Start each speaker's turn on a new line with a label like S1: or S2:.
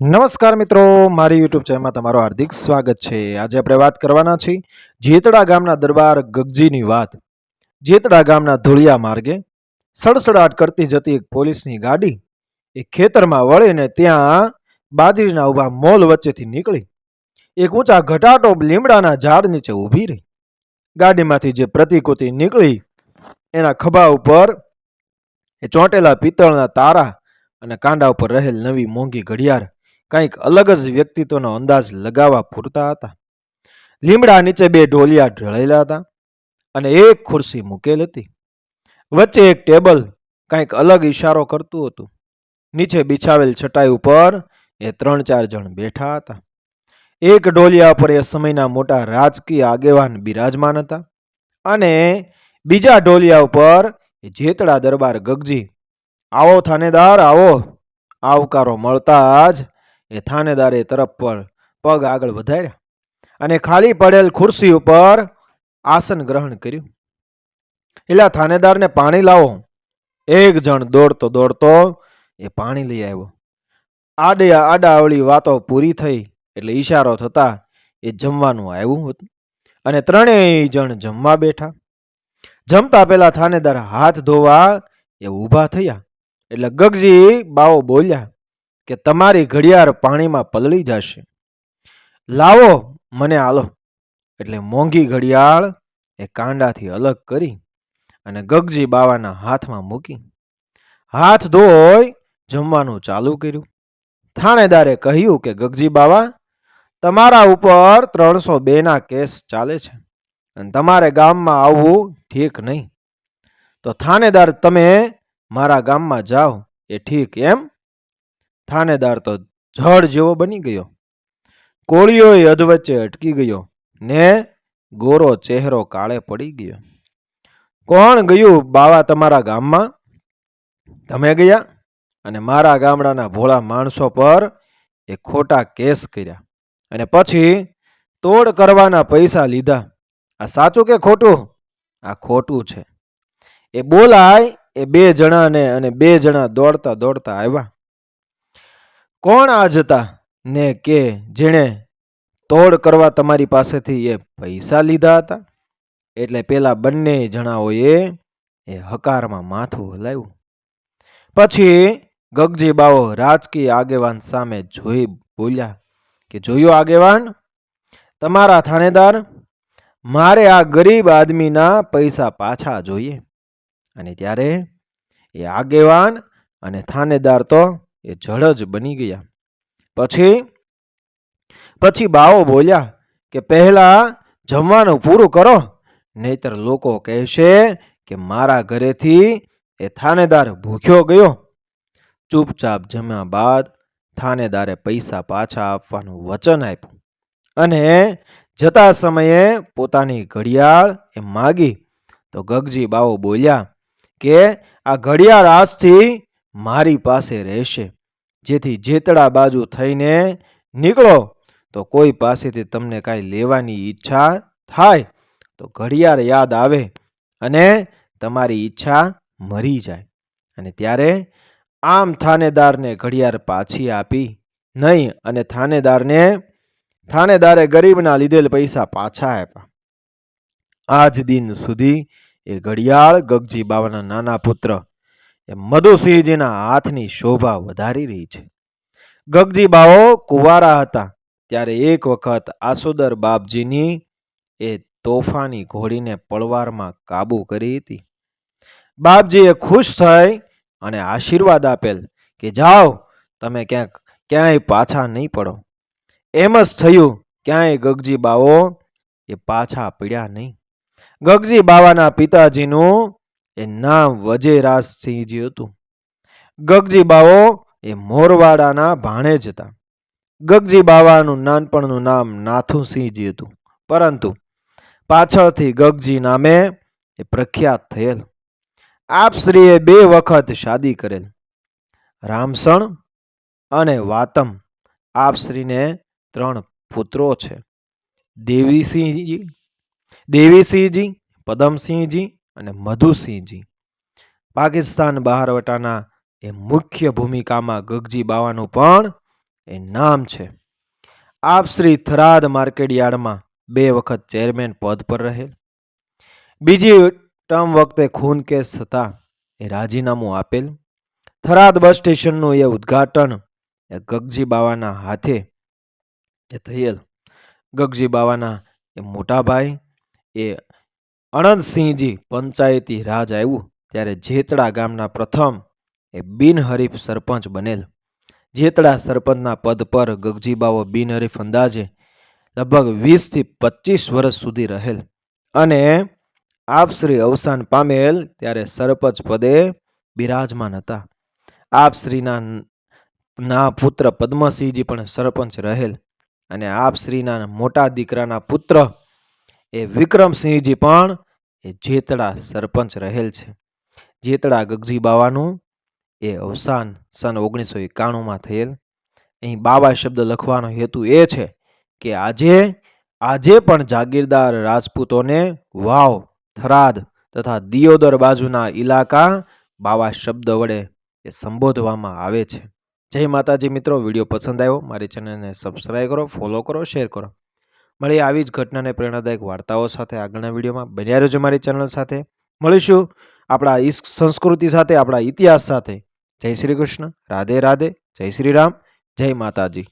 S1: નમસ્કાર મિત્રો, મારી યુટ્યુબ ચેનલમાં તમારું હાર્દિક સ્વાગત છે. આજે આપણે વાત કરવાના છીએ જેતડા ગામના દરબાર ગગજીની વાત. જેતડા ગામના ધૂળિયા માર્ગે સડસડાટ કરતી જતી એક પોલીસની ગાડી એ ખેતરમાં વળીને ત્યાં બાજરીના ઊભા મોલ વચ્ચેથી નીકળી. એક ઊંચા ઘટાટો લીમડાના ઝાડ નીચે ઊભી રહી. ગાડીમાંથી જે પ્રતિકૃતિ નીકળી, એના ખભા ઉપર એ ચોંટેલા પિત્તળના તારા અને કાંડા ઉપર રહેલ નવી મોંઘી ઘડિયાળ કંઈક અલગ જ વ્યક્તિત્વનો અંદાજ લગાવવા પૂરતા હતા. લીમડા નીચે બે ઢોલિયા ઢળેલા હતા અને એક ખુરશી મૂકેલ હતી. વચ્ચે એક ટેબલ કંઈક અલગ ઈશારો કરતું હતું. નીચે બિછાવેલ છટાઈ ઉપર એ ત્રણ ચાર જણ બેઠા હતા. એક ઢોલિયા ઉપર એ સમયના મોટા રાજકીય આગેવાન બિરાજમાન હતા અને બીજા ઢોલિયા ઉપર એ જેતડા દરબાર ગગજી, આવો થાનેદાર, આવો. આવકારો મળતા જ એ થાનેદારે તરફ પર પગ આગળ વધાર્યા અને ખાલી પડેલ ખુરશી ઉપર આસન ગ્રહણ કર્યું. એલા થાનેદારને પાણી લાવો. એક જણ દોડતો દોડતો એ પાણી લઈ આવ્યો. આડે આડાવળી વાતો પૂરી થઈ એટલે ઈશારો થતા એ જમવાનું આવ્યું હતું અને ત્રણેય જણ જમવા બેઠા. જમતા પેલા થાનેદાર હાથ ધોવા એ ઊભા થયા એટલે ગગજી બાવો બોલ્યા કે તમારી ઘડિયાળ પાણીમાં પલળી જશે. લાવો, મને આલો. એટલે મોંઘી ઘડિયાળ એ કાંડાથી અલગ કરી અને ગગજી બાવાના હાથમાં મૂકી. હાથ ધોઈ જમવાનું ચાલુ કર્યું. થાણેદારે કહ્યું કે, ગગજી બાવા, તમારા ઉપર ત્રણસો બેના કેસ ચાલે છે અને તમારે ગામમાં આવવું ઠીક નહીં. તો થાનેદાર તમે મારા ગામમાં જાઓ. એ ઠીક એમ? થાનેદાર તો જળ જેવો બની ગયો. કોળીઓ અધવચ્ચે અટકી ગયો ને ગોરો ચહેરો કાળે પડી ગયો. કોણ ગયું બાવા તમારા ગામમાં? તમે ગયા? અને મારા ગામડાના ભોળા માણસો પર એ ખોટા કેસ કર્યા. અને પછી તોડ કરવાના પૈસા લીધા. આ સાચું કે ખોટું? આ ખોટું છે. એ બોલાય એ બે જણાને અને બે જણા દોડતા દોડતા આવ્યા. કોણ આ જતા? ને કે જેણે તોડ કરવા તમારી પાસેથી એ પૈસા લીધા હતા? એટલે પેલા બંને જણાઓએ એ હકારમાં માથું હલાવ્યું. પછી ગગજી બાવો રાજકીય આગેવાન સામે જોઈ બોલ્યા કે, જોયું આગેવાન, તમારા થાનેદાર મારે આ ગરીબ આદમીના પૈસા પાછા જોઈએ. અને ત્યારે એ આગેવાન અને થાનેદાર તો એ જળ જ બની ગયા. પછી પછી બાવો બોલ્યા કે પહેલા જમવાનું પૂરું કરો, નહીતર લોકો કહેશે કે મારા ઘરેથી એ થાનેદાર ભૂખ્યો ગયો. ચૂપચાપ જમ્યા બાદ થાનેદારે પૈસા પાછા આપવાનું વચન આપ્યું અને જતા સમયે પોતાની ઘડિયાળ એ માગી. તો ગગજી બાવો બોલ્યા કે આ ઘડિયાળ આજથી મારી પાસે રહેશે. જેથી જેતડા બાજુ થઈને નીકળો, તો કોઈ પાસેથી તમને કાંઈ લેવાની ઈચ્છા થાય, તો ઘડિયાળ યાદ આવે અને તમારી ઈચ્છા મરી જાય. અને ત્યારે આમ થાનેદારને ઘડિયાળ પાછી આપી, નહીં, અને થાનેદારને, થાનેદારે ગરીબના લીધેલ પૈસા પાછા આપ્યા. આજ દિન સુધી એ ઘડિયાળ ગગજી બાવાના નાના પુત્ર એ મધુસિંહજીના હાથની શોભા વધારી રહી છે. ગગજી બાઓ કુંવારા હતા ત્યારે એક વખત આસોદર બાપજીની એ તોફાની ઘોડીને પળવારમાં કાબુ કરી હતી. બાપજીએ ખુશ થઈ અને આશીર્વાદ આપેલ કે, જાઓ, તમે ક્યાંક, ક્યાંય પાછા નહીં પડો. એમ જ થયું, ક્યાંય ગગજી બાવો એ પાછા પીડ્યા નહીં. ગગજી બાવાના પિતાજીનું એ નામ વજેરાજસિંહજી હતું. ગગજી બાવો એ મોરવાડાના ભાણે જ હતા. ગગજી બાવાનું નાનપણનું નામ નાથુસિંહજી હતું. પરંતુ પાછળથી ગગજી નામે એ પ્રખ્યાત થયેલ. આપશ્રીએ બે વખત શાદી કરેલ. રામસણ અને વાતમ આપશ્રીને ત્રણ પુત્રો છે. દેવીસિંહજી દેવીસિંહજી, પદમસિંહજી અને મધુસિંહજી. પાકિસ્તાન બહારવટાના એ મુખ્ય ભૂમિકામાં ગગજી બાવાનું પણ એ નામ છે. આપ શ્રી થરાદ માર્કેટયાર્ડમાં બે વખત ચેરમેન પદ પર રહેલ. બીજી ટર્મ વખતે ખૂન કેસ થતાં એ રાજીનામું આપેલ. થરાદ બસ સ્ટેશનનું એ ઉદ્ઘાટન એ ગગજી બાવાના હાથે એ થયેલ. ગગજી બાવાના એ મોટા ભાઈ એ અનંતસિંહજી પંચાયતી રાજ આવ્યું ત્યારે જેતડા ગામના પ્રથમ એ બિનહરીફ સરપંચ બનેલ. જેતડા સરપંચના પદ પર ગગજીબાઓ બિનહરીફ અંદાજે લગભગ વીસથી પચીસ વર્ષ સુધી રહેલ અને આપશ્રી અવસાન પામેલ ત્યારે સરપંચ પદે બિરાજમાન હતા. આપશ્રીના ના પુત્ર પદ્મસિંહજી પણ સરપંચ રહેલ અને આપશ્રીના મોટા દીકરાના પુત્ર એ વિક્રમસિંહજી પણ એ જેતડા સરપંચ રહેલ છે. જેતડા ગગજી બાવાનું એ અવસાન સન ઓગણીસો એકાણુંમાં થયેલ. અહીં બાવા શબ્દ લખવાનો હેતુ એ છે કે આજે આજે પણ જાગીરદાર રાજપૂતોને વાવ, થરાદ તથા દિયોદર બાજુના ઇલાકા બાવા શબ્દ વડે એ સંબોધવામાં આવે છે. જય માતાજી મિત્રો, વીડિયો પસંદ આવ્યો મારી ચેનલને સબસ્ક્રાઈબ કરો ફોલો કરો શેર કરો. મળીએ આવી જ ઘટનાને પ્રેરણાદાયક વાર્તાઓ સાથે આગળના વિડીયોમાં. બન્યા રહેજો મારી ચેનલ સાથે. મળીશું આપણા સંસ્કૃતિ સાથે, આપણા ઇતિહાસ સાથે. જય શ્રી કૃષ્ણ. રાધે રાધે. જય શ્રી રામ. જય માતાજી.